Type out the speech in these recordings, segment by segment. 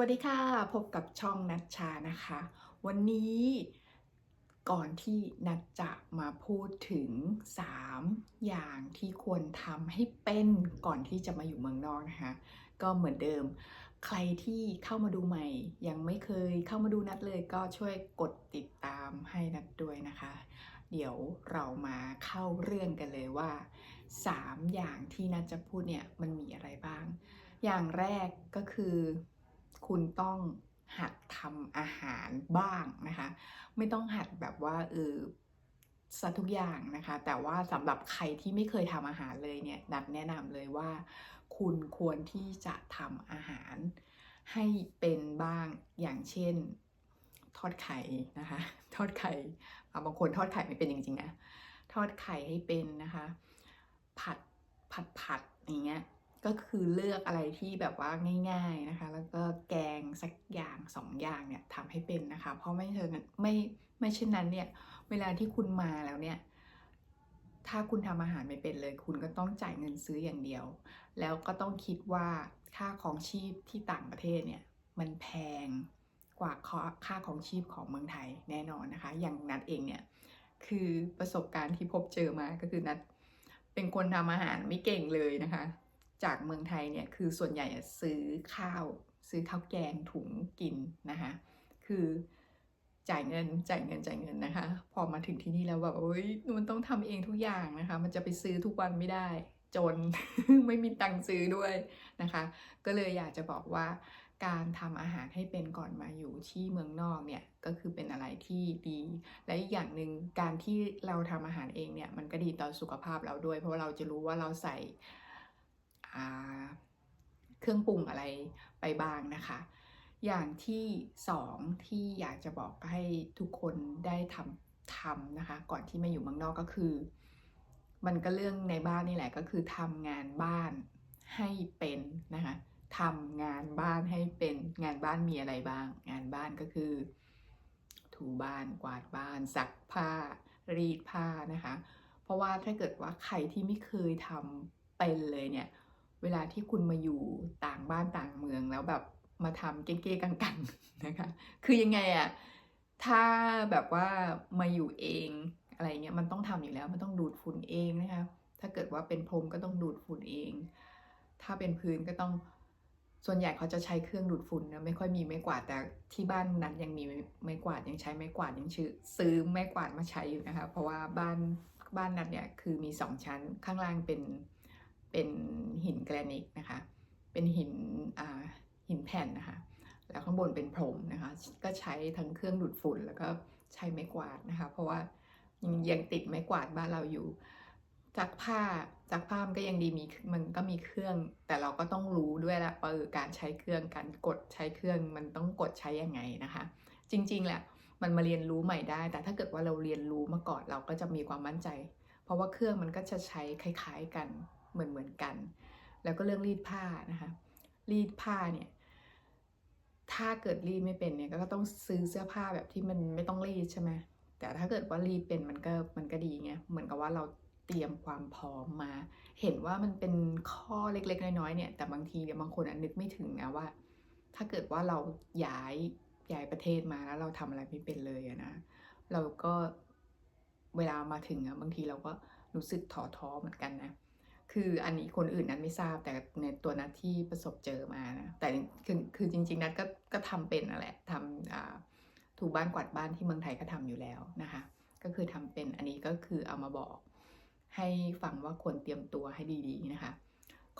วัสดีค่ะ พบกับช่องนัชชานะคะ วันนี้ก่อนที่นัดจะมาพูดถึง 3 อย่างที่ควรทำให้เป็นก่อนที่จะมาอยู่เมืองนอกนะคะ ก็เหมือนเดิม ใครที่เข้ามาดูใหม่ ยังไม่เคยเข้ามาดูนัดเลยก็ช่วยกดติดตามให้นัดด้วยนะคะ เดี๋ยวเรามาเข้าเรื่องกันเลยว่า 3 อย่างที่นัดจะพูดเนี่ยมันมีอะไรบ้าง อย่างแรกก็คือ คุณต้องหัดทำอาหารบ้างนะคะ ไม่ต้องหัดแบบว่าเออซะทุกอย่างนะคะ แต่ว่าสำหรับใครที่ไม่เคยทำอาหารเลยเนี่ยนัดแนะนำเลยว่า คุณควรที่จะทำอาหารให้เป็นบ้างอย่างเช่น ทอดไข่นะคะ ทอดไข่บางคนทอดไข่ไม่เป็นจริงๆนะทอดไข่ให้เป็นนะคะ ผัดผัดผัดอย่างเงี้ย ก็คือเลือกอะไรที่แบบว่าง่าย ๆนะคะ แล้วก็แกงสักอย่างสองอย่างเนี่ยทำให้เป็นนะคะ เพราะไม่เช่นนั้นไม่ไม่เช่นนั้นเนี่ยเวลาที่คุณมาแล้วเนี่ยถ้าคุณทำอาหารไม่เป็นเลย คุณก็ต้องจ่ายเงินซื้ออย่างเดียว แล้วก็ต้องคิดว่าค่าของชีพที่ต่างประเทศเนี่ยมันแพงกว่าค่าของชีพของเมืองไทยแน่นอนนะคะ อย่างนัดเองเนี่ยคือประสบการณ์ที่พบเจอมาก็คือนัดเป็นคนทำอาหารไม่เก่งเลยนะคะ จากเมืองไทยเนี่ยคือส่วนใหญ่ซื้อข้าว ซื้อข้าวแกงถุงกินนะคะคือจ่ายเงินจ่ายเงินจ่ายเงินนะคะ พอมาถึงที่นี่แล้วแบบโอ้ยมันต้องทำเองทุกอย่างนะคะ มันจะไปซื้อทุกวันไม่ได้ จนไม่มีตังค์ซื้อด้วยนะคะ ก็เลยอยากจะบอกว่าการทำอาหารให้เป็นก่อนมาอยู่ที่เมืองนอกเนี่ยก็คือเป็นอะไรที่ดี และอีกอย่างหนึ่งการที่เราทำอาหารเองเนี่ยมันก็ดีต่อสุขภาพเราด้วย เพราะาเราจะรู้ว่าเราใส่ เครื่องปรุงอะไรไปบ้างนะคะ อย่างที่สองที่อยากจะบอกให้ทุกคนได้ทำทำนะคะ ก่อนที่มาอยู่เมืองนอกก็คือ มันก็เรื่องในบ้านนี่แหละก็คือทำงานบ้านให้เป็นนะคะทำงานบ้านให้เป็นงานบ้านมีอะไรบ้าง งานบ้านก็คือ ถูบ้านกวาดบ้านซักผ้า รีดผ้านะคะ เพราะว่าถ้าเกิดว่าใครที่ไม่เคยทำเป็นเลยเนี่ย เวลาที่คุณมาอยู่ต่างบ้านต่างเมืองแล้วแบบมาทำเก้ๆกังๆนะคะ คือยังไงอะถ้าแบบว่ามาอยู่เองอะไรเงี้ยมันต้องทำอยู่แล้วมันต้องดูดฝุ่นเองนะคะถ้าเกิดว่าเป็นพรมก็ต้องดูดฝุ่นเอง ถ้าเป็นพื้นก็ต้องส่วนใหญ่เขาจะใช้เครื่องดูดฝุ่นนะไม่ค่อยมีไม้กวาดแต่ที่บ้านนั้นยังมีไม้กวาดยังใช้ไม้กวาดยังชื่อซื้อไม้กวาดมาใช้อยู่นะคะ เพราะว่าบ้านบ้านนั้นเนี่ยคือมีสองชั้นข้างล่างเป็น เป็นหินแกรนิตนะคะ เป็นหินหินแผ่นนะคะ แล้วข้างบนเป็นพรมนะคะ ก็ใช้ทั้งเครื่องดูดฝุ่นแล้วก็ใช้ไม้กวาดนะคะ เพราะว่ายังยังติดไม้กวาดบ้านเราอยู่ซักผ้าซักผ้ามันก็ยังดีมีมันก็มีเครื่อง แต่เราก็ต้องรู้ด้วยละว่าการใช้เครื่องการกดใช้เครื่องมันต้องกดใช้ยังไงนะคะ จริงๆแหละมันมาเรียนรู้ใหม่ได้ แต่ถ้าเกิดว่าเราเรียนรู้มาก่อนเราก็จะมีความมั่นใจ เพราะว่าเครื่องมันก็จะใช้คล้าย ๆกัน เหมือนเหมือนกัน แล้วก็เรื่องรีดผ้านะคะรีดผ้าเนี่ยถ้าเกิดรีดไม่เป็นเนี่ยก็ต้องซื้อเสื้อผ้าแบบที่มันไม่ต้องรีดใช่ไหมแต่ถ้าเกิดว่ารีดเป็นมันก็มันก็ดีไงเหมือนกับว่าเราเตรียมความพร้อมมา เห็นว่ามันเป็นข้อเล็กๆ น้อยๆเนี่ยแต่บางทีเนี่ยบางคนนึกไม่ถึงนะว่า ถ้าเกิดว่าเราย้ายย้ายประเทศมาแล้วเราทำอะไรไม่เป็นเลยนะเราก็เวลามาถึงอะบางทีเราก็รู้สึกท้อท้อเหมือนกันนะ คืออันนี้คนอื่นนั้นไม่ทราบแต่ในตัวนัดที่ประสบเจอมานะแต่คือคือจริง ๆ นัดก็ก็ทำเป็นนั่นแหละทำถูบ้านกวาดบ้านที่เมืองไทยก็ทำอยู่แล้วนะคะ ก็คือทำเป็นอันนี้ก็คือเอามาบอก ให้ฟังว่าควรเตรียมตัวให้ดีๆนะคะ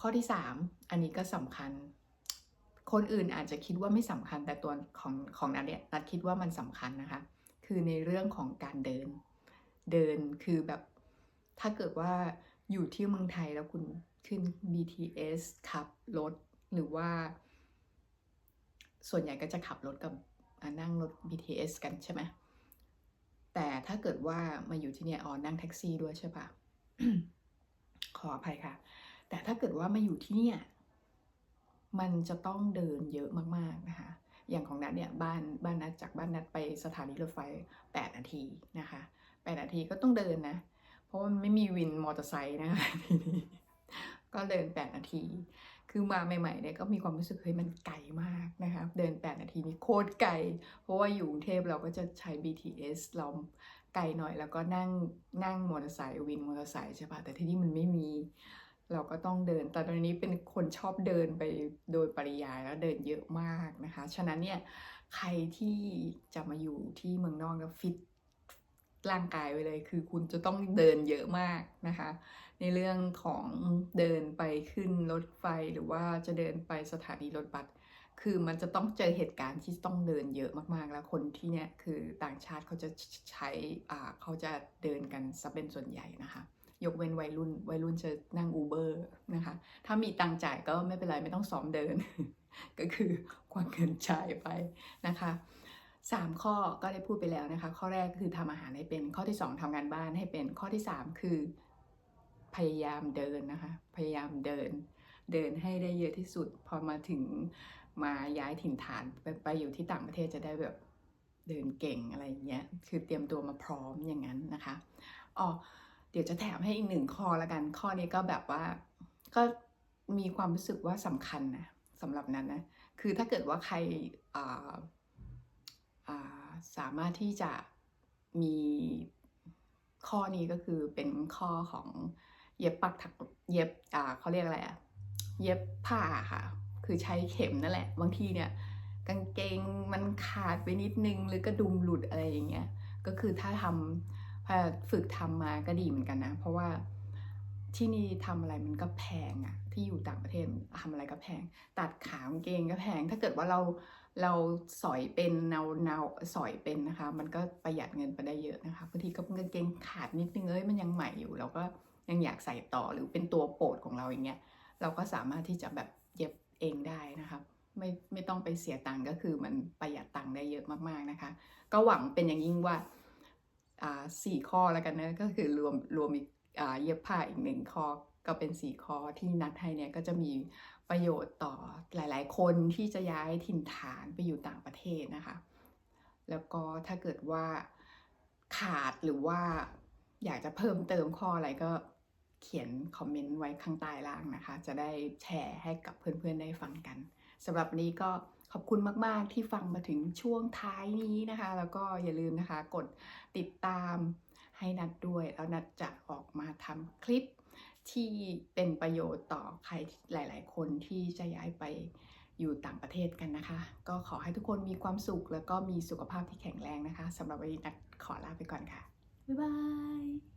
ข้อที่ 3 อันนี้ก็สำคัญ คนอื่นอาจจะคิดว่าไม่สำคัญแต่ตัวของของนัดเนี่ยนัดคิดว่ามันสำคัญนะคะ คือในเรื่องของการเดิน เดินคือแบบถ้าเกิดว่า อยู่ที่เมืองไทยแล้วคุณขึ้น BTS ขับรถ หรือว่า ส่วนใหญ่ก็จะขับรถกับนั่งรถ BTS กันใช่ไหมแต่ถ้าเกิดว่ามาอยู่ที่เนี่ยอ๋อนั่งแท็กซี่ด้วยใช่ปะขออภัยค่ะ แต่ถ้าเกิดว่ามาอยู่ที่เนี่ย มันจะต้องเดินเยอะมากๆนะคะ อย่างของนัดเนี่ยบ้านบ้านนัดจากบ้านนัดไปสถานีรถไฟ 8 นาทีนะคะ 8 นาทีก็ต้องเดินนะ ราะมันไม่มีวินมอเตอร์ไซค์นะคะทีนี้ก็เดิน 8 นาที คือมาใหม่ๆเนี่ยก็มีความรู้สึกเฮ้ยมันไกลมากนะคะเดิน 8 นาทีนี่โคตรไกล เพราะว่าอยู่กรุงเทพเราก็จะใช้ BTS เราไกลหน่อยแล้วก็นั่งนั่งมอเตอร์ไซค์วินมอเตอร์ไซค์ใช่ปะแต่ที่นี่มันไม่มี เราก็ต้องเดิน แต่ตอนนี้เป็นคนชอบเดินไปโดยปริยายแล้วเดินเยอะมากนะคะ ฉะนั้นเนี่ยใครที่จะมาอยู่ที่เมืองนอกก็ฟิต ร่างกายไว้เลย คือคุณจะต้องเดินเยอะมากนะคะ ในเรื่องของเดินไปขึ้นรถไฟหรือว่าจะเดินไปสถานีรถบัสคือมันจะต้องเจอเหตุการณ์ที่ต้องเดินเยอะมากๆ แล้วคนที่เนี่ยคือต่างชาติเขาจะใช้อ่าเขาจะเดินกันซะเป็นส่วนใหญ่นะคะ ยกเว้นวัยรุ่นวัยรุ่นจะนั่งอูเบอร์นะคะ ถ้ามีตังค์จ่ายก็ไม่เป็นไรไม่ต้องซ้อมเดิน ก็คือควักเงินจ่ายไปนะคะ สามข้อก็ได้พูดไปแล้วนะคะ ข้อแรกคือทำอาหารให้เป็น ข้อที่สองทำงานบ้านให้เป็น ข้อที่สามคือ พยายามเดินนะคะ พยายามเดิน เดินให้ได้เยอะที่สุด พอมาถึงมาย้ายถิ่นฐานไปไปอยู่ที่ต่างประเทศจะได้แบบเดินเก่งอะไรอย่างเงี้ย คือเตรียมตัวมาพร้อมอย่างนั้นนะคะ อ๋อ เดี๋ยวจะแถมให้อีกหนึ่งข้อละกัน ข้อนี้ก็แบบว่า ก็มีความรู้สึกว่าสำคัญนะสำหรับนั้นนะ คือถ้าเกิดว่าใครอ่า สามารถที่จะมีข้อนี้ก็คือเป็นข้อของเย็บปักถักเย็บอ่าเขาเรียกอะไรอะเย็บผ้าค่ะ คือใช้เข็มนั่นแหละ บางทีเนี่ยกางเกงมันขาดไปนิดนึงหรือกระดุมหลุดอะไรอย่างเงี้ย ก็คือถ้าทำฝึกทำมาก็ดีเหมือนกันนะ เพราะว่า ที่นี่ทำอะไรมันก็แพงอะที่อยู่ต่างประเทศทำอะไรก็แพง ตัดขากางเกงก็แพง ถ้าเกิดว่าเราเราสอยเป็นเนาเนาสอยเป็นนะคะ มันก็ประหยัดเงินไปได้เยอะนะคะบางทีก็กางเกงขาดนิดนึงเอ้ยมันยังใหม่อยู่ เราก็ยังอยากใส่ต่อหรือเป็นตัวโปรดของเราอย่างเงี้ยเราก็สามารถที่จะแบบเย็บเองได้นะคะไม่ไม่ต้องไปเสียตังค์ก็คือมันประหยัดตังค์ได้เยอะมากๆนะคะ ก็หวังเป็นอย่างยิ่งว่าอ่าสี่ข้อแล้วกันนะก็คือรวมรวมอีก เย็บผ้าอีกหนึ่งข้อก็เป็นสี่ข้อที่นัดให้เนี่ยก็จะมีประโยชน์ต่อหลาย ๆ คนที่จะย้ายถิ่นฐานไปอยู่ต่างประเทศนะคะ แล้วก็ถ้าเกิดว่าขาดหรือว่าอยากจะเพิ่มเติมข้ออะไรก็เขียนคอมเมนต์ไว้ข้างใต้ล่างนะคะ จะได้แชร์ให้กับเพื่อนๆได้ฟังกันสำหรับนี้ก็ขอบคุณมาก ๆ ที่ฟังมาถึงช่วงท้ายนี้นะคะ แล้วก็อย่าลืมนะคะ กดติดตาม ให้นัดด้วย แล้วนัดจะออกมาทำคลิปที่เป็นประโยชน์ต่อใครหลาย ๆ คนที่จะย้ายไปอยู่ต่างประเทศกันนะคะ ก็ขอให้ทุกคนมีความสุขแล้วก็มีสุขภาพที่แข็งแรงนะคะสำหรับวันนี้นัดขอลาไปก่อนค่ะ บ๊ายบาย